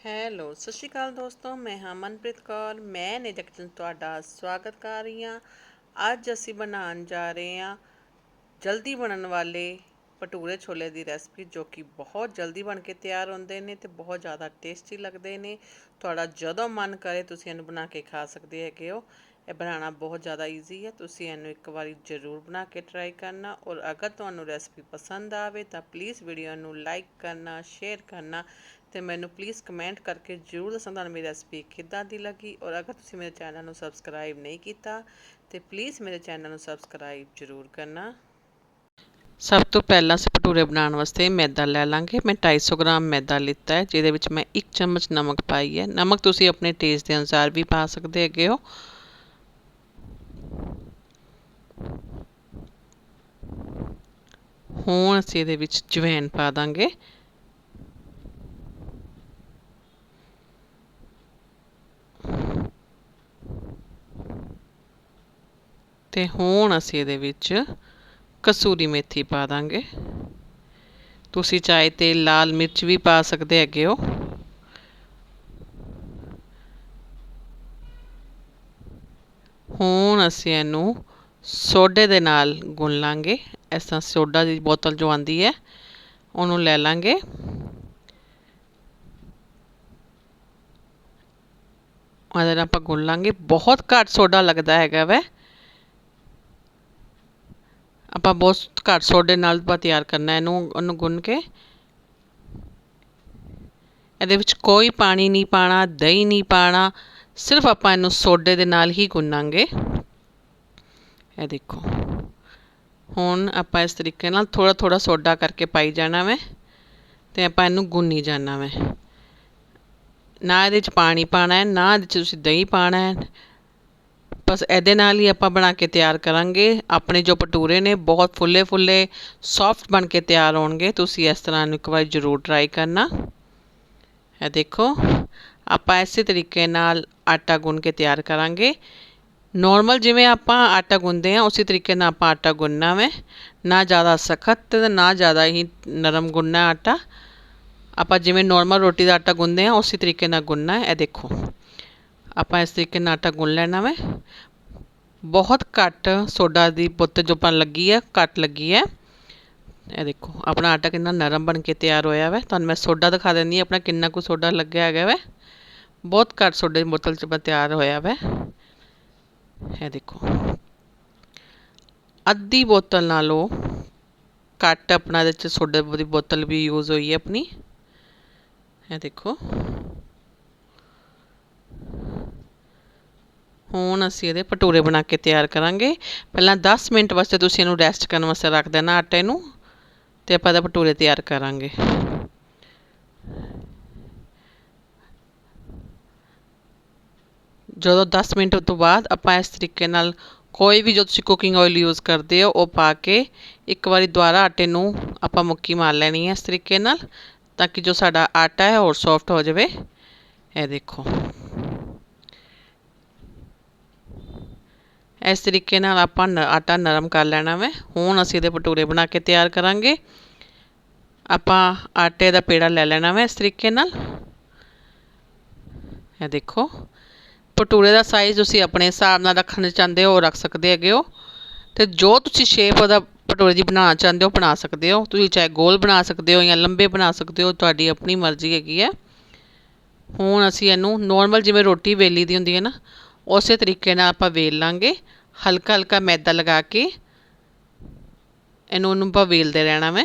Hello, ਸਤਿ ਸ਼੍ਰੀ ਅਕਾਲ ਦੋਸਤੋ, ਮੈਂ ਹਾਂ ਮਨਪ੍ਰੀਤ ਕੌਰ, ਮੈਂ ਨੇ ਤੁਹਾਡਾ ਸਵਾਗਤ ਕਰ ਰਹੀ ਹਾਂ। ਅੱਜ ਅਸੀਂ ਬਣਾਉਣ ਜਾ ਰਹੇ ਹਾਂ ਜਲਦੀ ਬਣਨ ਵਾਲੇ ਭਟੂਰੇ ਛੋਲੇ ਦੀ ਰੈਸਪੀ, ਜੋ ਕਿ ਬਹੁਤ ਜਲਦੀ ਬਣ ਕੇ ਤਿਆਰ ਹੁੰਦੇ ਨੇ ਤੇ ਬਹੁਤ ਜ਼ਿਆਦਾ ਟੇਸਟੀ ਲੱਗਦੇ ਨੇ। ਤੁਹਾਡਾ ਜਦੋਂ ਮਨ ਕਰੇ, ਤੁਸੀਂ ਇਹਨੂੰ ਬਣਾ ਕੇ ਖਾ ਸਕਦੇ ਹੈਗੇ ਹੋ। ਇਹ ਬਣਾਉਣਾ ਬਹੁਤ ਜ਼ਿਆਦਾ ਈਜ਼ੀ ਹੈ। ਤੁਸੀਂ ਇਹਨੂੰ ਇੱਕ ਵਾਰੀ ਜ਼ਰੂਰ ਬਣਾ ਕੇ ਟਰਾਈ ਕਰਨਾ ਔਰ ਅਗਰ ਤੁਹਾਨੂੰ ਰੈਸਪੀ ਪਸੰਦ ਆਵੇ ਤਾਂ ਪਲੀਜ਼ ਵੀਡੀਓ ਨੂੰ ਲਾਈਕ ਕਰਨਾ ਸ਼ੇਅਰ ਕਰਨਾ ਤੇ ਮੈਨੂੰ ਪਲੀਜ਼ ਕਮੈਂਟ ਕਰਕੇ ਜ਼ਰੂਰ ਦੱਸਣਾ ਤੁਹਾਨੂੰ ਮੇਰੀ ਰੈਸਪੀ ਕਿੱਦਾਂ ਦੀ ਲੱਗੀ ਔਰ ਅਗਰ ਤੁਸੀਂ ਮੇਰੇ ਚੈਨਲ ਨੂੰ ਸਬਸਕ੍ਰਾਈਬ ਨਹੀਂ ਕੀਤਾ ਤੇ ਪਲੀਜ਼ ਮੇਰੇ ਚੈਨਲ ਨੂੰ ਸਬਸਕ੍ਰਾਈਬ ਜ਼ਰੂਰ ਕਰਨਾ। ਸਭ ਤੋਂ ਪਹਿਲਾਂ ਅਸੀਂ ਭਟੂਰੇ ਬਣਾਉਣ ਵਾਸਤੇ ਮੈਦਾ ਲੈ ਲਾਂਗੇ। ਮੈਂ 250 ਗ੍ਰਾਮ ਮੈਦਾ ਲਿੱਤਾ ਹੈ, ਜਿਹਦੇ ਵਿੱਚ ਮੈਂ 1 ਚਮਚ ਨਮਕ ਪਾਈ ਹੈ। ਨਮਕ ਤੁਸੀਂ ਆਪਣੇ ਟੇਸਟ ਦੇ ਅਨੁਸਾਰ ਵੀ ਪਾ ਸਕਦੇ ਹੈਗੇ ਹੋ। ਹੁਣ ਅਸੀਂ ਇਹਦੇ ਵਿੱਚ ਜਵੈਨ ਪਾ ਦਾਂਗੇ। ਤੇ ਹੁਣ ਅਸੀਂ ਇਹਦੇ ਵਿੱਚ ਕਸੂਰੀ ਮੇਥੀ ਪਾ ਦਾਂਗੇ। ਤੁਸੀਂ ਚਾਹੇ ਤੇ ਲਾਲ ਮਿਰਚ ਵੀ ਪਾ ਸਕਦੇ ਹੈਗੇ ਹੋ। ਹੁਣ ਅਸੀਂ ਇਹਨੂੰ ਸੋਡੇ ਦੇ ਨਾਲ ਗੁੰਨ ਲਾਂਗੇ। ਇਸ ਤਰ੍ਹਾਂ ਸੋਡਾ ਦੀ ਬੋਤਲ ਜੋ ਆਂਦੀ ਹੈ, ਉਹਨੂੰ ਲੈ ਲਾਂਗੇ। ਉਹਦੇ ਨਾਲ ਆਪਾਂ ਗੁੰਨ ਲਾਂਗੇ। ਬਹੁਤ ਘੱਟ ਸੋਡਾ ਲੱਗਦਾ ਹੈਗਾ ਵੈ। ਆਪਾਂ ਬਹੁਤ ਘੱਟ ਸੋਡੇ ਨਾਲ ਆਪਾਂ ਤਿਆਰ ਕਰਨਾ ਇਹਨੂੰ, ਉਹਨੂੰ ਗੁੰਨ ਕੇ। ਇਹਦੇ ਵਿੱਚ ਕੋਈ ਪਾਣੀ ਨਹੀਂ ਪਾਣਾ, ਦਹੀਂ ਨਹੀਂ ਪਾਣਾ ਸਿਰਫ ਆਪਾਂ ਇਹਨੂੰ ਸੋਡੇ ਦੇ ਨਾਲ ਹੀ ਗੁੰਨਾਂਗੇ। ਇਹ ਦੇਖੋ। ਹੁਣ ਆਪਾਂ ਇਸ ਤਰੀਕੇ ਨਾਲ ਥੋੜਾ ਥੋੜਾ ਸੋਡਾ ਕਰਕੇ ਪਾਈ ਜਾਣਾ ਵੈ ਤੇ ਆਪਾਂ ਇਹਨੂੰ ਗੁੰਨੀ ਜਾਣਾ ਵੈ। ਨਾ ਇਹਦੇ 'ਚ ਪਾਣੀ ਪਾਣਾ ਹੈ, ਨਾ ਇਹਦੇ 'ਚ ਤੁਸੀਂ ਦਹੀਂ ਪਾਣਾ ਹੈ। ਬਸ ਇਹਦੇ ਨਾਲ ਹੀ ਆਪਾਂ ਬਣਾ ਕੇ ਤਿਆਰ ਕਰਾਂਗੇ। ਆਪਣੇ ਜੋ ਪਟੂਰੇ ਨੇ ਬਹੁਤ ਫੁੱਲੇ ਫੁੱਲੇ ਸੌਫਟ ਬਣ ਕੇ ਤਿਆਰ ਹੋਣਗੇ। ਤੁਸੀਂ ਇਸ ਤਰ੍ਹਾਂ ਨੂੰ ਇੱਕ ਵਾਰ ਜ਼ਰੂਰ ਟਰਾਈ ਕਰਨਾ। ਇਹ ਦੇਖੋ ਆਪਾਂ ਇਸੇ ਤਰੀਕੇ ਨਾਲ ਆਟਾ ਗੁੰਨ ਕੇ ਤਿਆਰ ਕਰਾਂਗੇ ਨਾਰਮਲ ਜਿਵੇਂ ਆਪਾਂ ਆਟਾ ਗੁੰਨਦੇ ਆ ਉਸੇ ਤਰੀਕੇ ਨਾਲ ਆਪਾਂ ਆਟਾ ਗੁੰਨਣਾ ਵੇ ਨਾ ਜ਼ਿਆਦਾ ਸਖਤ ਤੇ ਨਾ ਜ਼ਿਆਦਾ ਹੀ ਨਰਮ ਗੁੰਨਣਾ ਆਟਾ ਆਪਾਂ ਜਿਵੇਂ ਨਾਰਮਲ ਰੋਟੀ ਦਾ ਆਟਾ ਗੁੰਨਦੇ ਆ ਉਸੇ ਤਰੀਕੇ ਨਾਲ ਗੁੰਨਣਾ ਹੈ ਇਹ ਦੇਖੋ ਆਪਾਂ ਇਸ ਤਰੀਕੇ ਨਾਲ ਆਟਾ ਗੁੰਨ ਲੈਣਾ ਵੇ ਬਹੁਤ ਘੱਟ ਸੋਡਾ ਦੀ ਬੁੱਤ ਜੋ ਪਨ ਲੱਗੀ ਹੈ ਘੱਟ ਲੱਗੀ ਹੈ ਇਹ ਦੇਖੋ ਆਪਣਾ ਆਟਾ ਕਿੰਨਾ ਨਰਮ ਬਣ ਕੇ ਤਿਆਰ ਹੋਇਆ ਵੇ ਤੁਹਾਨੂੰ ਮੈਂ ਸੋਡਾ ਦਿਖਾ ਦਿੰਦੀ ਹਾਂ ਆਪਣਾ ਕਿੰਨਾ ਕੁ ਸੋਡਾ ਲੱਗਿਆ ਹੈਗਾ ਵੇ ਬਹੁਤ ਘੱਟ ਸੋਡੇ ਦੀ ਬੋਤਲ 'ਚ ਤਿਆਰ ਹੋਇਆ ਵੈ। ਇਹ ਦੇਖੋ। ਅੱਧੀ ਬੋਤਲ ਨਾਲੋਂ ਘੱਟ ਆਪਣਾ ਇਹਦੇ 'ਚ ਸੋਡੇ ਦੀ ਬੋਤਲ ਵੀ ਯੂਜ਼ ਹੋਈ ਹੈ ਆਪਣੀ। ਇਹ ਦੇਖੋ। ਹੁਣ ਅਸੀਂ ਇਹਦੇ ਭਟੂਰੇ ਬਣਾ ਕੇ ਤਿਆਰ ਕਰਾਂਗੇ। ਪਹਿਲਾਂ 10 ਮਿੰਟ ਵਾਸਤੇ ਤੁਸੀਂ ਇਹਨੂੰ ਰੈਸਟ ਕਰਨ ਵਾਸਤੇ ਰੱਖ ਦੇਣਾ ਆਟੇ ਨੂੰ। ਤੇ ਆਪਾਂ ਇਹਦੇ ਭਟੂਰੇ ਤਿਆਰ ਕਰਾਂਗੇ। ਜਦੋਂ ਦਸ ਮਿੰਟ ਤੋਂ ਬਾਅਦ ਆਪਾਂ ਇਸ ਤਰੀਕੇ ਨਾਲ ਕੋਈ ਵੀ ਜੋ ਤੁਸੀਂ ਕੁਕਿੰਗ ਆਇਲ ਯੂਜ਼ ਕਰਦੇ ਹੋ, ਉਹ ਪਾ ਕੇ ਇੱਕ ਵਾਰੀ ਦੁਬਾਰਾ ਆਟੇ ਨੂੰ ਆਪਾਂ ਮੁੱਕੀ ਮਾਰ ਲੈਣੀ ਹੈ ਇਸ ਤਰੀਕੇ ਨਾਲ, ਤਾਂ ਕਿ ਜੋ ਸਾਡਾ ਆਟਾ ਹੈ ਹੋਰ ਸੌਫਟ ਹੋ ਜਾਵੇ। ਇਹ ਦੇਖੋ। ਇਸ ਤਰੀਕੇ ਨਾਲ ਆਪਾਂ ਆਟਾ ਨਰਮ ਕਰ ਲੈਣਾ ਵਾ। ਹੁਣ ਅਸੀਂ ਇਹਦੇ ਭਟੂਰੇ ਬਣਾ ਕੇ ਤਿਆਰ ਕਰਾਂਗੇ। ਆਪਾਂ ਆਟੇ ਦਾ ਪੇੜਾ ਲੈ ਲੈਣਾ ਵਾ ਇਸ ਤਰੀਕੇ ਨਾਲ। ਇਹ ਦੇਖੋ। ਭਟੂਰੇ ਦਾ ਸਾਈਜ਼ ਤੁਸੀਂ ਆਪਣੇ ਹਿਸਾਬ ਨਾਲ ਰੱਖਣਾ ਚਾਹੁੰਦੇ ਹੋ, ਉਹ ਰੱਖ ਸਕਦੇ ਹੈਗੇ ਹੋ। ਅਤੇ ਜੋ ਤੁਸੀਂ ਸ਼ੇਪ ਉਹਦਾ ਭਟੂਰੇ ਦੀ ਬਣਾਉਣਾ ਚਾਹੁੰਦੇ ਹੋ ਬਣਾ ਸਕਦੇ ਹੋ। ਤੁਸੀਂ ਚਾਹੇ ਗੋਲ ਬਣਾ ਸਕਦੇ ਹੋ ਜਾਂ ਲੰਬੇ ਬਣਾ ਸਕਦੇ ਹੋ, ਤੁਹਾਡੀ ਆਪਣੀ ਮਰਜ਼ੀ ਹੈਗੀ ਹੈ। ਹੁਣ ਅਸੀਂ ਇਹਨੂੰ ਨੋਰਮਲ ਜਿਵੇਂ ਰੋਟੀ ਵੇਲੀ ਦੀ ਹੁੰਦੀ ਹੈ ਨਾ, ਉਸੇ ਤਰੀਕੇ ਨਾਲ ਆਪਾਂ ਵੇਲ ਲਾਂਗੇ। ਹਲਕਾ ਹਲਕਾ ਮੈਦਾ ਲਗਾ ਕੇ ਇਹਨੂੰ ਉਹਨੂੰ ਆਪਾਂ ਵੇਲਦੇ ਰਹਿਣਾ ਵੈ।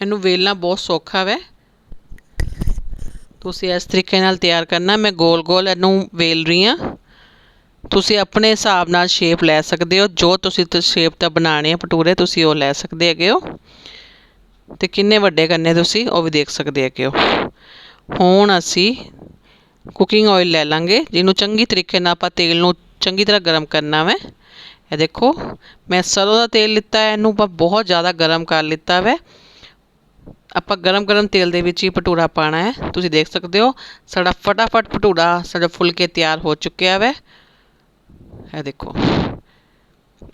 ਇਹਨੂੰ ਵੇਲਣਾ ਬਹੁਤ ਸੌਖਾ ਵੈ। ਤੁਸੀਂ ਇਸ ਤਰੀਕੇ ਨਾਲ ਤਿਆਰ ਕਰਨਾ, ਮੈਂ ਗੋਲ ਗੋਲ ਇਹਨੂੰ ਵੇਲ ਰਹੀ ਹਾਂ। ਤੁਸੀਂ ਆਪਣੇ ਹਿਸਾਬ ਨਾਲ ਸ਼ੇਪ ਲੈ ਸਕਦੇ ਹੋ। ਜੋ ਤੁਸੀਂ ਸ਼ੇਪ ਤਾਂ ਬਣਾਣੇ ਆ ਭਟੂਰੇ, ਤੁਸੀਂ ਉਹ ਲੈ ਸਕਦੇ ਹੈਗੇ ਹੋ। ਤੇ ਕਿੰਨੇ ਵੱਡੇ ਕਰਨੇ ਤੁਸੀਂ, ਉਹ ਵੀ ਦੇਖ ਸਕਦੇ ਹੈਗੇ ਹੋ। ਹੁਣ ਅਸੀਂ ਕੁਕਿੰਗ ਆਇਲ ਲੈ ਲਾਂਗੇ, ਜਿਹਨੂੰ ਚੰਗੀ ਤਰੀਕੇ ਨਾਲ ਆਪਾਂ ਤੇਲ ਨੂੰ ਚੰਗੀ ਤਰ੍ਹਾਂ ਗਰਮ ਕਰਨਾ ਵੈ। ਇਹ ਦੇਖੋ, ਮੈਂ ਸਰੋਂ ਦਾ ਤੇਲ ਲਿੱਤਾ ਹੈ, ਇਹਨੂੰ ਆਪਾਂ ਬਹੁਤ ਜ਼ਿਆਦਾ ਗਰਮ ਕਰ ਲਿੱਤਾ ਵੈ। ਆਪਾਂ ਗਰਮ ਗਰਮ ਤੇਲ ਦੇ ਵਿੱਚ ਹੀ ਭਟੂਰਾ ਪਾਣਾ ਹੈ। ਤੁਸੀਂ ਦੇਖ ਸਕਦੇ ਹੋ, ਸਾਡਾ ਫਟਾਫਟ ਭਟੂਰਾ, ਸਾਡਾ ਫੁੱਲ ਕੇ ਤਿਆਰ ਹੋ ਚੁੱਕਿਆ ਵੈ। ਇਹ ਦੇਖੋ।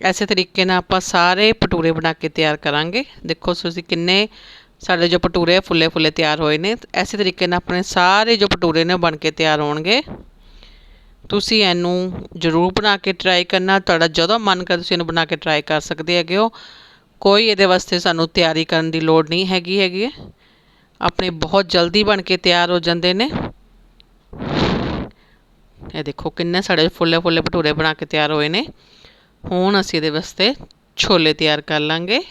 ਐਸੇ ਤਰੀਕੇ ਨਾਲ ਆਪਾਂ ਸਾਰੇ ਭਟੂਰੇ ਬਣਾ ਕੇ ਤਿਆਰ ਕਰਾਂਗੇ। ਦੇਖੋ ਤੁਸੀਂ ਕਿੰਨੇ ਸਾਡੇ ਜੋ ਭਟੂਰੇ ਫੁੱਲੇ ਫੁੱਲੇ ਤਿਆਰ ਹੋਏ ਨੇ। ਐਸੇ ਤਰੀਕੇ ਨਾਲ ਆਪਣੇ ਸਾਰੇ ਜੋ ਭਟੂਰੇ ਨੇ ਉਹ ਬਣ ਕੇ ਤਿਆਰ ਹੋਣਗੇ। ਤੁਸੀਂ ਇਹਨੂੰ ਜ਼ਰੂਰ ਬਣਾ ਕੇ ਟਰਾਈ ਕਰਨਾ। ਤੁਹਾਡਾ ਜਦੋਂ ਮਨ ਕਰੇ ਤੁਸੀਂ ਇਹਨੂੰ ਬਣਾ ਕੇ ਟਰਾਈ ਕਰ ਸਕਦੇ ਹੈਗੇ ਹੋ। ਕੋਈ ਇਹਦੇ ਵਾਸਤੇ ਸਾਨੂੰ ਤਿਆਰੀ ਕਰਨ ਦੀ ਲੋੜ ਨਹੀਂ ਹੈਗੀ ਹੈਗੀ ਹੈ। ਆਪਣੇ ਬਹੁਤ ਜਲਦੀ ਬਣ ਕੇ ਤਿਆਰ ਹੋ ਜਾਂਦੇ ਨੇ। ਇਹ ਦੇਖੋ ਕਿੰਨੇ ਸਾਡੇ ਫੁੱਲੇ ਫੁੱਲੇ ਭਟੂਰੇ ਬਣਾ ਕੇ ਤਿਆਰ ਹੋਏ ਨੇ। ਹੁਣ ਅਸੀਂ ਇਹਦੇ ਵਾਸਤੇ ਛੋਲੇ ਤਿਆਰ ਕਰ ਲਾਂਗੇ।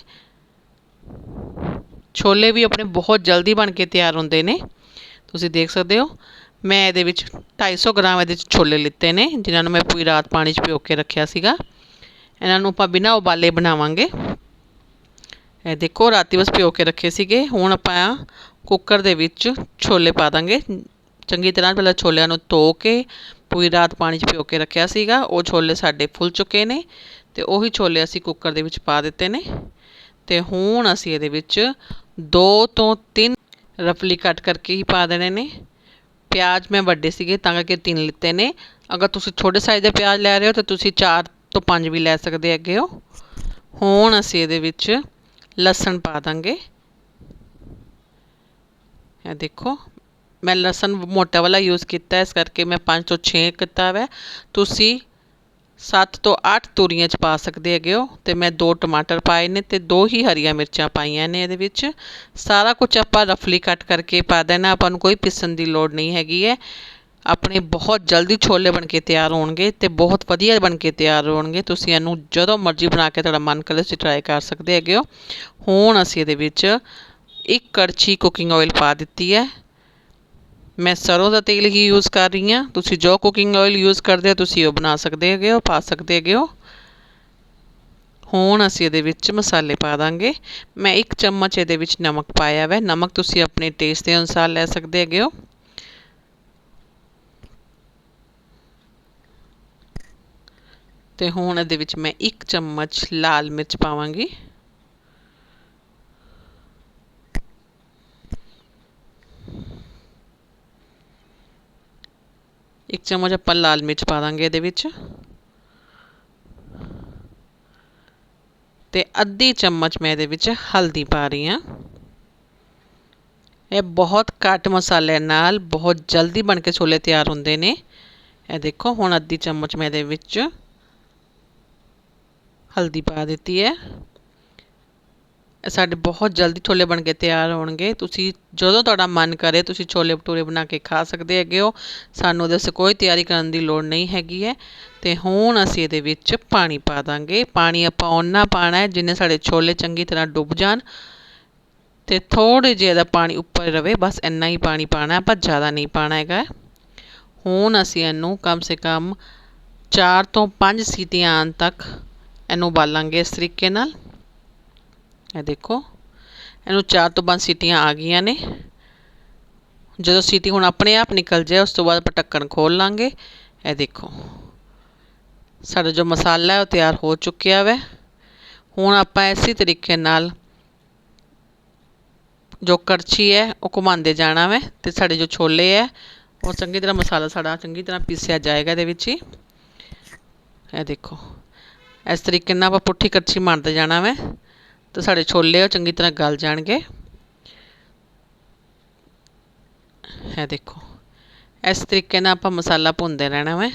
ਛੋਲੇ ਵੀ ਆਪਣੇ ਬਹੁਤ ਜਲਦੀ ਬਣ ਕੇ ਤਿਆਰ ਹੁੰਦੇ ਨੇ। ਤੁਸੀਂ ਦੇਖ ਸਕਦੇ ਹੋ, ਮੈਂ ਇਹਦੇ ਵਿੱਚ 250 ਗ੍ਰਾਮ ਇਹਦੇ ਵਿੱਚ ਛੋਲੇ ਲਿੱਤੇ ਨੇ, ਜਿਨ੍ਹਾਂ ਨੂੰ ਮੈਂ ਪੂਰੀ ਰਾਤ ਪਾਣੀ 'ਚ ਭਿਓ ਕੇ ਰੱਖਿਆ ਸੀਗਾ। ਇਹਨਾਂ ਨੂੰ ਆਪਾਂ ਬਿਨਾਂ ਉਬਾਲੇ ਬਣਾਵਾਂਗੇ। ਇਹ ਦੇਖੋ, ਰਾਤੀ ਬਸ ਭਿਓ ਕੇ ਰੱਖੇ ਸੀਗੇ। ਹੁਣ ਆਪਾਂ ਕੁੱਕਰ ਦੇ ਵਿੱਚ ਛੋਲੇ ਪਾ ਦਾਂਗੇ। ਚੰਗੀ ਤਰ੍ਹਾਂ ਪਹਿਲਾਂ ਛੋਲਿਆਂ ਨੂੰ ਧੋ ਕੇ ਪੂਰੀ ਰਾਤ ਪਾਣੀ 'ਚ ਭਿਓ ਕੇ ਰੱਖਿਆ ਸੀਗਾ। ਉਹ ਛੋਲੇ ਸਾਡੇ ਫੁੱਲ ਚੁੱਕੇ ਨੇ ਤੇ ਉਹੀ ਛੋਲੇ ਅਸੀਂ ਕੁੱਕਰ ਦੇ ਵਿੱਚ ਪਾ ਦਿੱਤੇ ਨੇ। ਤੇ ਹੁਣ ਅਸੀਂ ਇਹਦੇ ਵਿੱਚ ਦੋ ਤੋਂ ਤਿੰਨ ਰਫਲੀ ਕੱਟ ਕਰਕੇ ਹੀ ਪਾ ਦੇਣੇ ਨੇ। ਪਿਆਜ਼ ਮੈਂ ਵੱਡੇ ਸੀਗੇ ਤਾਂ ਕਰਕੇ ਤਿੰਨ ਲਿੱਤੇ ਨੇ। ਅਗਰ ਤੁਸੀਂ ਛੋਟੇ ਸਾਈਜ਼ ਦੇ ਪਿਆਜ਼ ਲੈ ਰਹੇ ਹੋ ਤਾਂ ਤੁਸੀਂ ਚਾਰ ਤੋਂ ਪੰਜ ਵੀ ਲੈ ਸਕਦੇ ਹੈਗੇ ਹੋ। ਹੁਣ ਅਸੀਂ ਇਹਦੇ ਵਿੱਚ ਲਸਣ ਪਾ ਦਾਂਗੇ। ਇਹ ਦੇਖੋ, ਮੈਂ ਲਸਣ ਮੋਟਾ ਵਾਲਾ ਯੂਜ਼ ਕੀਤਾ, ਇਸ ਕਰਕੇ ਮੈਂ 5 ਤੋਂ 6 ਕੀਤਾ ਹੈ ਤੁਸੀਂ 7 ਤੋਂ 8 ਤੂਰੀਆਂ ਚ ਪਾ ਸਕਦੇ ਹੈਗੇ ਹੋ ਤੇ ਮੈਂ ਦੋ ਟਮਾਟਰ ਪਾਏ ਨੇ ਤੇ ਦੋ ਹੀ ਹਰੀਆਂ ਮਿਰਚਾਂ ਪਾਈਆਂ ਨੇ ਇਹਦੇ ਵਿੱਚ। ਸਾਰਾ ਕੁਝ ਆਪਾਂ ਰਫਲੀ ਕੱਟ ਕਰਕੇ ਪਾ ਦੇਣਾ, ਆਪਾਂ ਨੂੰ ਕੋਈ ਪਿਸਣ ਦੀ ਲੋੜ ਨਹੀਂ ਹੈਗੀ ਹੈ। ਆਪਣੇ ਬਹੁਤ ਜਲਦੀ ਛੋਲੇ ਬਣ ਕੇ ਤਿਆਰ ਹੋਣਗੇ ਅਤੇ ਬਹੁਤ ਵਧੀਆ ਬਣ ਕੇ ਤਿਆਰ ਹੋਣਗੇ। ਤੁਸੀਂ ਇਹਨੂੰ ਜਦੋਂ ਮਰਜ਼ੀ ਬਣਾ ਕੇ ਤੁਹਾਡਾ ਮਨ ਕਰੇ ਤੁਸੀਂ ਟਰਾਈ ਕਰ ਸਕਦੇ ਹੈਗੇ ਹੋ। ਹੁਣ ਅਸੀਂ ਇਹਦੇ ਵਿੱਚ ਇੱਕ ਕੜਛੀ ਕੁਕਿੰਗ ਆਇਲ ਪਾ ਦਿੱਤੀ ਹੈ। ਮੈਂ ਸਰੋਂ ਦਾ ਤੇਲ ਹੀ ਯੂਜ਼ ਕਰ ਰਹੀ ਹਾਂ। ਤੁਸੀਂ ਜੋ ਕੁਕਿੰਗ ਆਇਲ ਯੂਜ਼ ਕਰਦੇ ਹੋ, ਤੁਸੀਂ ਉਹ ਬਣਾ ਸਕਦੇ ਹੈਗੇ ਹੋ, ਪਾ ਸਕਦੇ ਹੈਗੇ ਹੋ। ਹੁਣ ਅਸੀਂ ਇਹਦੇ ਵਿੱਚ ਮਸਾਲੇ ਪਾ ਦਾਂਗੇ। ਮੈਂ ਇੱਕ ਚਮਚ ਇਹਦੇ ਵਿੱਚ ਨਮਕ ਪਾਇਆ ਹੈ ਨਮਕ ਤੁਸੀਂ ਆਪਣੇ ਟੇਸਟ ਦੇ ਅਨੁਸਾਰ ਲੈ ਸਕਦੇ ਹੈਗੇ ਹੋ। ਤੇ ਹੁਣ ਇਹਦੇ ਵਿੱਚ ਮੈਂ ਇੱਕ ਚਮਚ ਲਾਲ ਮਿਰਚ ਪਾਵਾਂਗੀ। ਇੱਕ ਚਮਚ ਆਪਾਂ ਲਾਲ ਮਿਰਚ ਪਾ ਦਾਂਗੇ ਇਹਦੇ ਵਿੱਚ। ਤੇ ਅੱਧੀ ਚਮਚ ਮੈਂ ਇਹਦੇ ਵਿੱਚ ਹਲਦੀ ਪਾ ਰਹੀ ਹਾਂ। ਇਹ ਬਹੁਤ ਘੱਟ ਮਸਾਲੇ ਨਾਲ ਬਹੁਤ ਜਲਦੀ ਬਣ ਕੇ ਛੋਲੇ ਤਿਆਰ ਹੁੰਦੇ ਨੇ। ਇਹ ਦੇਖੋ, ਹੁਣ ਅੱਧੀ ਚਮਚ ਮੈਂ ਇਹਦੇ ਵਿੱਚ ਹਲਦੀ ਪਾ ਦਿੱਤੀ ਹੈ। ਸਾਡੇ ਬਹੁਤ ਜਲਦੀ ਛੋਲੇ ਬਣ ਕੇ ਤਿਆਰ ਹੋਣਗੇ। ਤੁਸੀਂ ਜਦੋਂ ਤੁਹਾਡਾ ਮਨ ਕਰੇ, ਤੁਸੀਂ ਛੋਲੇ ਭਟੂਰੇ ਬਣਾ ਕੇ ਖਾ ਸਕਦੇ ਹੈਗੇ ਹੋ। ਸਾਨੂੰ ਉਹਦੇ 'ਤੇ ਕੋਈ ਤਿਆਰੀ ਕਰਨ ਦੀ ਲੋੜ ਨਹੀਂ ਹੈਗੀ ਹੈ। ਤੇ ਹੁਣ ਅਸੀਂ ਇਹਦੇ ਵਿੱਚ ਪਾਣੀ ਪਾ ਦਾਂਗੇ। ਪਾਣੀ ਆਪਾਂ ਓਨਾ ਪਾਣਾ ਹੈ ਜਿੰਨੇ ਸਾਡੇ ਛੋਲੇ ਚੰਗੀ ਤਰ੍ਹਾਂ ਡੁੱਬ ਜਾਣ। ਤੇ ਥੋੜੇ ਜਿਹੇ ਦਾ ਪਾਣੀ ਉੱਪਰ ਰਵੇ। ਬਸ ਇੰਨਾ ਹੀ ਪਾਣੀ ਪਾਣਾ ਆਪਾਂ ਜ਼ਿਆਦਾ ਨਹੀਂ ਪਾਣਾ ਹੈਗਾ। ਹੁਣ ਅਸੀਂ ਇਹਨੂੰ ਕਮ ਸੇ ਕਮ 4 ਤੋਂ 5 ਸੀਟੀਆਂ ਆਉਣ ਤੱਕ ਇਹਨੂੰ ਉਬਾਲਾਂਗੇ ਇਸ ਤਰੀਕੇ ਨਾਲ। ਇਹ ਦੇਖੋ, ਇਹਨੂੰ ਚਾਰ ਤੋਂ ਪੰਜ ਸੀਟੀਆਂ ਆ ਗਈਆਂ ਨੇ। ਜਦੋਂ ਸੀਟੀ ਹੁਣ ਆਪਣੇ ਆਪ ਨਿਕਲ ਜਾਏ, ਉਸ ਤੋਂ ਬਾਅਦ ਆਪਾਂ ਢੱਕਣ ਖੋਲ ਲਾਂਗੇ। ਇਹ ਦੇਖੋ, ਸਾਡਾ ਜੋ ਮਸਾਲਾ ਹੈ, ਉਹ ਤਿਆਰ ਹੋ ਚੁੱਕਿਆ ਵੈ। ਹੁਣ ਆਪਾਂ ਇਸੇ ਤਰੀਕੇ ਨਾਲ ਜੋ ਕੜਛੀ ਹੈ, ਉਹ ਘੁਮਾਉਂਦੇ ਜਾਣਾ ਵੈ ਤੇ ਸਾਡੇ ਜੋ ਛੋਲੇ ਹੈ, ਉਹ ਚੰਗੀ ਤਰ੍ਹਾਂ ਮਸਾਲਾ ਸਾਡਾ ਚੰਗੀ ਤਰ੍ਹਾਂ ਪੀਸਿਆ ਜਾਏਗਾ ਇਹਦੇ ਵਿੱਚ ਹੀ। ਇਹ ਦੇਖੋ ਇਸ ਤਰੀਕੇ ਨਾਲ ਆਪਾਂ ਪੁੱਠੀ ਕੜਛੀ ਮਾਰਦੇ ਜਾਣਾ ਵੈ, ਤੇ ਸਾਡੇ ਛੋਲੇ ਉਹ ਚੰਗੀ ਤਰ੍ਹਾਂ ਗਲ ਜਾਣਗੇ। ਹੈ ਦੇਖੋ, ਇਸ ਤਰੀਕੇ ਨਾਲ ਆਪਾਂ ਮਸਾਲਾ ਭੁੰਨਦੇ ਰਹਿਣਾ ਵੈ।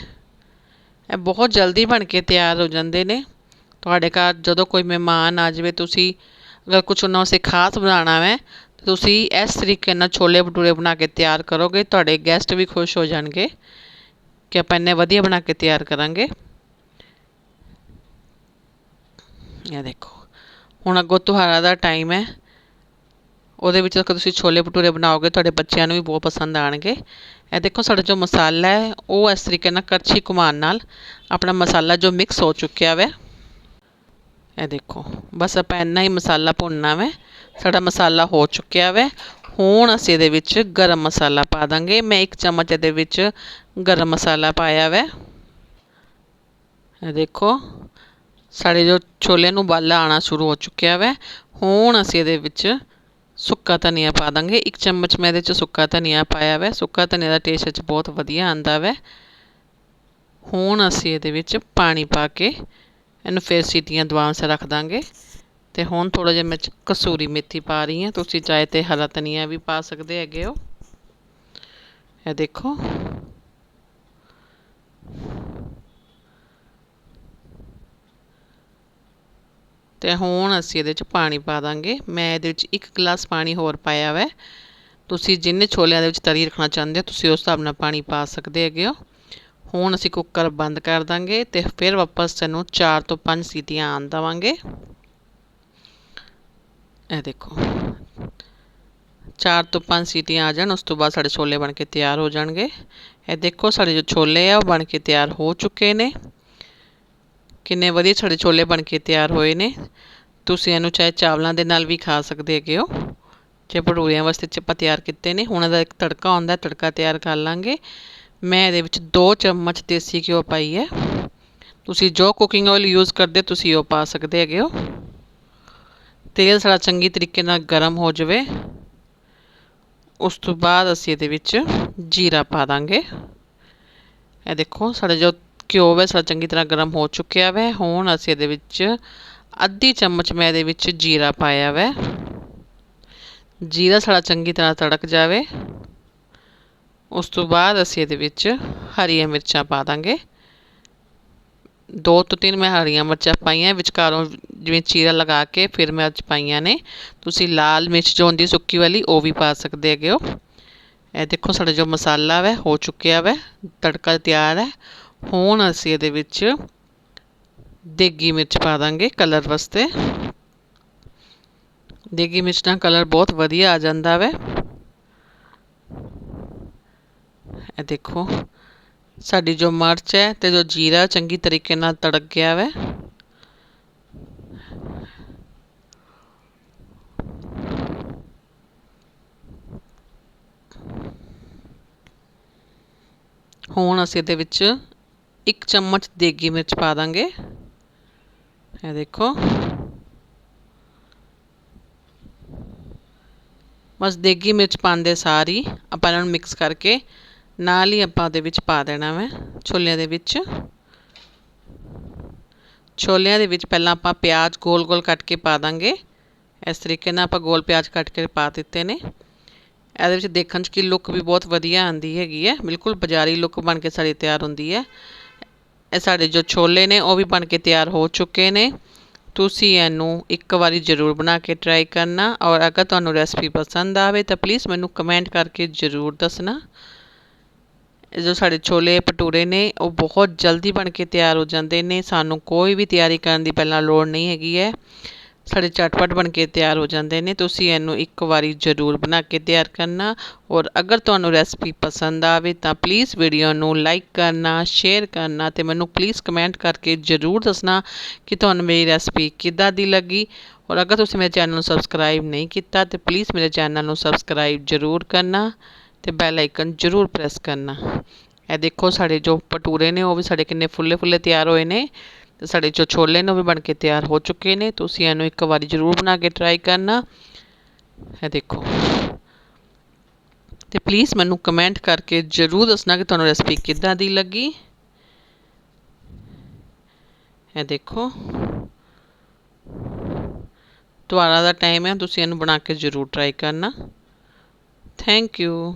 ਇਹ ਬਹੁਤ ਜਲਦੀ ਬਣ ਕੇ ਤਿਆਰ ਹੋ ਜਾਂਦੇ ਨੇ। ਤੁਹਾਡੇ ਘਰ ਜਦੋਂ ਕੋਈ ਮਹਿਮਾਨ ਆ ਜਾਵੇ, ਤੁਸੀਂ ਅਗਰ ਕੁਝ ਉਹਨਾਂ ਵਾਸਤੇ ਖਾਸ ਬਣਾਉਣਾ ਹੈ ਤੁਸੀਂ ਇਸ ਤਰੀਕੇ ਨਾਲ ਛੋਲੇ ਭਟੂਰੇ ਬਣਾ ਕੇ ਤਿਆਰ ਕਰੋਗੇ, ਤੁਹਾਡੇ ਗੈਸਟ ਵੀ ਖੁਸ਼ ਹੋ ਜਾਣਗੇ ਕਿ ਆਪਾਂ ਇੰਨੇ ਵਧੀਆ ਬਣਾ ਕੇ ਤਿਆਰ ਕਰਾਂਗੇ। ਇਹ ਦੇਖੋ ਹੁਣ ਅੱਗੋਂ ਤਿਉਹਾਰਾਂ ਦਾ ਟਾਈਮ ਹੈ ਉਹਦੇ ਵਿੱਚ ਤੁਸੀਂ ਛੋਲੇ ਭਟੂਰੇ ਬਣਾਓਗੇ ਤੁਹਾਡੇ ਬੱਚਿਆਂ ਨੂੰ ਵੀ ਬਹੁਤ ਪਸੰਦ ਆਣਗੇ ਇਹ ਦੇਖੋ ਸਾਡਾ ਜੋ ਮਸਾਲਾ ਹੈ ਉਹ ਇਸ ਤਰੀਕੇ ਨਾਲ ਕੜਛੀ ਘੁਮਾਉਣ ਨਾਲ ਆਪਣਾ ਮਸਾਲਾ ਜੋ ਮਿਕਸ ਹੋ ਚੁੱਕਿਆ ਵੈ ਇਹ ਦੇਖੋ ਬਸ ਆਪਾਂ ਇੰਨਾ ਹੀ ਮਸਾਲਾ ਭੁੰਨਣਾ ਵੈ ਸਾਡਾ ਮਸਾਲਾ ਹੋ ਚੁੱਕਿਆ ਵੈ ਹੁਣ ਅਸੀਂ ਇਹਦੇ ਵਿੱਚ ਗਰਮ ਮਸਾਲਾ ਪਾ ਦਾਂਗੇ ਮੈਂ ਇੱਕ ਚਮਚ ਇਹਦੇ ਵਿੱਚ ਗਰਮ ਮਸਾਲਾ ਪਾਇਆ ਵੈ ਇਹ ਦੇਖੋ ਸਾਡੇ ਜੋ ਛੋਲੇ ਨੂੰ ਬਾਲਾ ਆਉਣਾ ਸ਼ੁਰੂ ਹੋ ਚੁੱਕਿਆ ਵੈ, ਹੁਣ ਅਸੀਂ ਇਹਦੇ ਵਿੱਚ ਸੁੱਕਾ ਧਨੀਆ ਪਾ ਦਾਂਗੇ। ਇੱਕ ਚਮਚ ਮੈਂ ਇਹਦੇ 'ਚ ਸੁੱਕਾ ਧਨੀਆ ਪਾਇਆ ਵੈ। ਸੁੱਕਾ ਧਨੀਆ ਦਾ ਟੇਸਟ ਚ ਬਹੁਤ ਵਧੀਆ ਆਂਦਾ ਵੈ। ਹੁਣ ਅਸੀਂ ਇਹਦੇ ਵਿੱਚ ਪਾਣੀ ਪਾ ਕੇ ਇਹਨੂੰ ਫਿਰ ਸੀਟੀਆਂ ਦਵਾਉਣ ਸੇ ਰੱਖ ਦਾਂਗੇ। ਤੇ ਹੁਣ ਥੋੜਾ ਜਿਹਾ ਮੈਂ ਕਸੂਰੀ ਮੇਥੀ ਪਾ ਰਹੀ ਹਾਂ। ਤੁਸੀਂ ਚਾਹੇ ਤੇ ਹਰਾ ਧਨੀਆ ਵੀ ਪਾ ਸਕਦੇ ਹੈਗੇ ਹੋ। ਇਹ ਦੇਖੋ। ਤੇ ਹੁਣ ਅਸੀਂ ਇਹਦੇ ਵਿੱਚ ਪਾਣੀ ਪਾ ਦਾਂਗੇ। ਮੈਂ ਇਹਦੇ ਵਿੱਚ ਇੱਕ ਗਲਾਸ ਪਾਣੀ ਹੋਰ ਪਾਇਆ ਵੈ। ਤੁਸੀਂ ਜਿੰਨੇ ਛੋਲਿਆਂ ਦੇ ਵਿੱਚ ਤਰੀ ਰੱਖਣਾ ਚਾਹੁੰਦੇ ਹੋ, ਤੁਸੀਂ ਉਸ ਹਿਸਾਬ ਨਾਲ ਪਾਣੀ ਪਾ ਸਕਦੇ ਹੈਗੇ ਹੋ। ਹੁਣ ਅਸੀਂ ਕੁੱਕਰ ਬੰਦ ਕਰ ਦਾਂਗੇ ਤੇ ਫਿਰ ਵਾਪਸ ਇਹਨੂੰ 4 ਤੋਂ 5 ਸੀਟੀਆਂ ਆਣ ਦਵਾਂਗੇ। ਇਹ ਦੇਖੋ। 4 ਤੋਂ 5 ਸੀਟੀਆਂ ਆ ਜਾਣ, ਉਸ ਤੋਂ ਬਾਅਦ ਸਾਡੇ ਛੋਲੇ ਬਣ ਕੇ ਤਿਆਰ ਹੋ ਜਾਣਗੇ। ਇਹ ਦੇਖੋ, ਸਾਡੇ ਜੋ ਛੋਲੇ ਆ, ਉਹ ਬਣ ਕੇ ਤਿਆਰ ਹੋ ਚੁੱਕੇ ਨੇ। ਕਿੰਨੇ ਵਧੀਆ ਸਾਡੇ ਛੋਲੇ ਬਣ ਕੇ ਤਿਆਰ ਹੋਏ ਨੇ। ਤੁਸੀਂ ਇਹਨੂੰ ਚਾਹੇ ਚਾਵਲਾਂ ਦੇ ਨਾਲ ਵੀ ਖਾ ਸਕਦੇ ਹੈਗੇ ਹੋ। ਜੇ ਭਟੂਰਿਆਂ ਵਾਸਤੇ ਚੱਪਾ ਤਿਆਰ ਕੀਤੇ ਨੇ, ਹੁਣ ਇਹਦਾ ਇੱਕ ਤੜਕਾ ਆਉਂਦਾ, ਤੜਕਾ ਤਿਆਰ ਕਰ ਲਾਂਗੇ। ਮੈਂ ਇਹਦੇ ਵਿੱਚ 2 ਚਮਚ ਦੇਸੀ ਘਿਓ ਪਾਈ ਹੈ। ਤੁਸੀਂ ਜੋ ਕੁਕਿੰਗ ਆਇਲ ਯੂਜ਼ ਕਰਦੇ, ਤੁਸੀਂ ਉਹ ਪਾ ਸਕਦੇ ਹੈਗੇ ਹੋ। ਤੇਲ ਸਾਡਾ ਚੰਗੀ ਤਰੀਕੇ ਨਾਲ ਗਰਮ ਹੋ ਜਾਵੇ। ਉਸ ਤੋਂ ਬਾਅਦ ਅਸੀਂ ਇਹਦੇ ਵਿੱਚ ਜੀਰਾ ਪਾ ਦਾਂਗੇ। ਇਹ ਦੇਖੋ, ਸਾਡੇ ਜੋ ਘਿਓ ਹੈ ਸਾਡਾ ਚੰਗੀ ਤਰ੍ਹਾਂ ਗਰਮ ਹੋ ਚੁੱਕਿਆ ਵੈ। ਹੁਣ ਅਸੀਂ ਇਹਦੇ ਵਿੱਚ ਅੱਧੀ ਚਮਚ ਮੈਂ ਇਹਦੇ ਵਿੱਚ ਜੀਰਾ ਪਾਇਆ ਵੈ। ਜੀਰਾ ਸਾਡਾ ਚੰਗੀ ਤਰ੍ਹਾਂ ਤੜਕ ਜਾਵੇ। ਉਸ ਤੋਂ ਬਾਅਦ ਅਸੀਂ ਇਹਦੇ ਵਿੱਚ ਹਰੀਆਂ ਮਿਰਚਾਂ ਪਾ ਦਾਂਗੇ। ਦੋ ਤੋਂ ਤਿੰਨ ਮੈਂ ਹਰੀਆਂ ਮਿਰਚਾਂ ਪਾਈਆਂ। ਵਿਚਕਾਰੋਂ ਜਿਵੇਂ ਚੀਰਾ ਲਗਾ ਕੇ ਫਿਰ ਮੈਂ ਅੱਜ ਪਾਈਆਂ ਨੇ। ਤੁਸੀਂ ਲਾਲ ਮਿਰਚ ਜੋ ਹੁੰਦੀ ਸੁੱਕੀ ਵਾਲੀ, ਉਹ ਵੀ ਪਾ ਸਕਦੇ ਹੈਗੇ ਹੋ। ਇਹ ਦੇਖੋ ਸਾਡਾ ਜੋ ਮਸਾਲਾ ਵੈ, ਹੋ ਚੁੱਕਿਆ ਵੈ। ਤੜਕਾ ਤਿਆਰ ਹੈ। ਹੁਣ ਅਸੀਂ ਇਹਦੇ ਵਿੱਚ ਦੇਗੀ ਮਿਰਚ ਪਾ ਦਾਂਗੇ ਕਲਰ ਵਾਸਤੇ। ਦੇਗੀ ਮਿਰਚ ਨਾਲ ਕਲਰ ਬਹੁਤ ਵਧੀਆ ਆ ਜਾਂਦਾ ਵੈ। ਇਹ ਦੇਖੋ, ਸਾਡੀ ਜੋ ਮਿਰਚ ਹੈ ਤੇ ਜੋ ਜੀਰਾ ਚੰਗੀ ਤਰੀਕੇ ਨਾਲ ਤੜਕ ਗਿਆ ਵੈ। ਹੁਣ ਅਸੀਂ ਇਹਦੇ ਵਿੱਚ ਇੱਕ ਚਮਚ ਦੇਗੀ ਮਿਰਚ ਪਾ ਦਾਂਗੇ। ਇਹ ਦੇਖੋ। ਬਸ ਦੇਗੀ ਮਿਰਚ ਪਾਉਂਦੇ ਸਾਰੀ ਆਪਾਂ ਇਹਨਾਂ ਨੂੰ ਮਿਕਸ ਕਰਕੇ ਨਾਲ ਹੀ ਆਪਾਂ ਉਹਦੇ ਵਿੱਚ ਪਾ ਦੇਣਾ ਵਾ, ਛੋਲਿਆਂ ਦੇ ਵਿੱਚ। ਛੋਲਿਆਂ ਦੇ ਵਿੱਚ ਪਹਿਲਾਂ ਆਪਾਂ ਪਿਆਜ਼ ਗੋਲ-ਗੋਲ ਕੱਟ ਕੇ ਪਾ ਦਾਂਗੇ। ਇਸ ਤਰੀਕੇ ਨਾਲ ਆਪਾਂ ਗੋਲ ਪਿਆਜ਼ ਕੱਟ ਕੇ ਪਾ ਦਿੱਤੇ ਨੇ। ਇਹਦੇ ਵਿੱਚ ਦੇਖਣ 'ਚ ਕੀ ਲੁੱਕ ਵੀ ਬਹੁਤ ਵਧੀਆ ਆਂਦੀ ਹੈਗੀ ਹੈ। ਬਿਲਕੁਲ ਬਾਜ਼ਾਰੀ ਲੁੱਕ ਬਣ ਕੇ ਸਾਡੀ ਤਿਆਰ ਹੁੰਦੀ ਹੈ। ਇਹ ਸਾਡੇ ਜੋ ਛੋਲੇ ਨੇ, ਉਹ ਵੀ ਬਣ ਕੇ ਤਿਆਰ ਹੋ ਚੁੱਕੇ ਨੇ। ਤੁਸੀਂ ਇਹਨੂੰ ਇੱਕ ਵਾਰੀ ਜ਼ਰੂਰ ਬਣਾ ਕੇ ਟਰਾਈ ਕਰਨਾ ਔਰ ਅਗਰ ਤੁਹਾਨੂੰ ਰੈਸਪੀ ਪਸੰਦ ਆਵੇ ਤਾਂ ਪਲੀਜ਼ ਮੈਨੂੰ ਕਮੈਂਟ ਕਰਕੇ ਜ਼ਰੂਰ ਦੱਸਣਾ। ਜੋ ਸਾਡੇ ਛੋਲੇ ਭਟੂਰੇ ਨੇ, ਉਹ ਬਹੁਤ ਜਲਦੀ ਬਣ ਕੇ ਤਿਆਰ ਹੋ ਜਾਂਦੇ ਨੇ। ਸਾਨੂੰ ਕੋਈ ਵੀ ਤਿਆਰੀ ਕਰਨ ਦੀ ਪਹਿਲਾਂ ਲੋੜ ਨਹੀਂ ਹੈਗੀ ਹੈ। ਸਾਡੇ ਚਟਪਟ ਬਣ ਕੇ ਤਿਆਰ ਹੋ ਜਾਂਦੇ ਨੇ, ਤੁਸੀਂ ਇਹਨੂੰ ਇੱਕ ਵਾਰੀ ਜ਼ਰੂਰ ਬਣਾ ਕੇ ਤਿਆਰ ਕਰਨਾ। ਔਰ ਅਗਰ ਤੁਹਾਨੂੰ ਰੈਸਪੀ ਪਸੰਦ ਆਵੇ ਤਾਂ ਪਲੀਜ਼ ਵੀਡੀਓ ਨੂੰ ਲਾਈਕ ਕਰਨਾ ਸ਼ੇਅਰ ਕਰਨਾ ਤੇ ਮੈਨੂੰ ਪਲੀਜ਼ ਕਮੈਂਟ ਕਰਕੇ ਜ਼ਰੂਰ ਦੱਸਣਾ ਕਿ ਤੁਹਾਨੂੰ ਮੇਰੀ ਰੈਸਪੀ ਕਿੱਦਾਂ ਦੀ ਲੱਗੀ। ਔਰ ਅਗਰ ਤੁਸੀਂ ਮੇਰੇ ਚੈਨਲ ਨੂੰ ਸਬਸਕ੍ਰਾਈਬ ਨਹੀਂ ਕੀਤਾ ਤੇ ਪਲੀਜ਼ ਮੇਰੇ ਚੈਨਲ ਨੂੰ ਸਬਸਕ੍ਰਾਈਬ ਜ਼ਰੂਰ ਕਰਨਾ ਤੇ ਬੈਲ ਆਈਕਨ ਜ਼ਰੂਰ ਪ੍ਰੈਸ ਕਰਨਾ। ਇਹ ਦੇਖੋ ਸਾਡੇ ਜੋ ਭਟੂਰੇ ਨੇ, ਉਹ ਵੀ ਸਾਡੇ ਕਿੰਨੇ ਫੁੱਲੇ ਫੁੱਲੇ ਤਿਆਰ ਹੋਏ ਨੇ। ਤੇ ਸਾਡੇ ਜੋ ਛੋਲੇ ਨੇ ਉਹ ਵੀ ਬਣ ਕੇ ਤਿਆਰ ਹੋ ਚੁੱਕੇ ਨੇ। ਤੁਸੀਂ ਇਹਨੂੰ ਇੱਕ ਵਾਰੀ ਜ਼ਰੂਰ ਬਣਾ ਕੇ ਟਰਾਈ ਕਰਨਾ। ਇਹ ਦੇਖੋ। ਤੇ ਪਲੀਜ਼ ਮੈਨੂੰ ਕਮੈਂਟ ਕਰਕੇ ਜ਼ਰੂਰ ਦੱਸਣਾ ਕਿ ਤੁਹਾਨੂੰ ਰੈਸਪੀ ਕਿੱਦਾਂ ਦੀ ਲੱਗੀ। ਇਹ ਦੇਖੋ। ਦੁਆਰਾ ਦਾ ਟਾਈਮ ਹੈ, ਤੁਸੀਂ ਇਹਨੂੰ ਬਣਾ ਕੇ ਜ਼ਰੂਰ ਟਰਾਈ ਕਰਨਾ। Thank you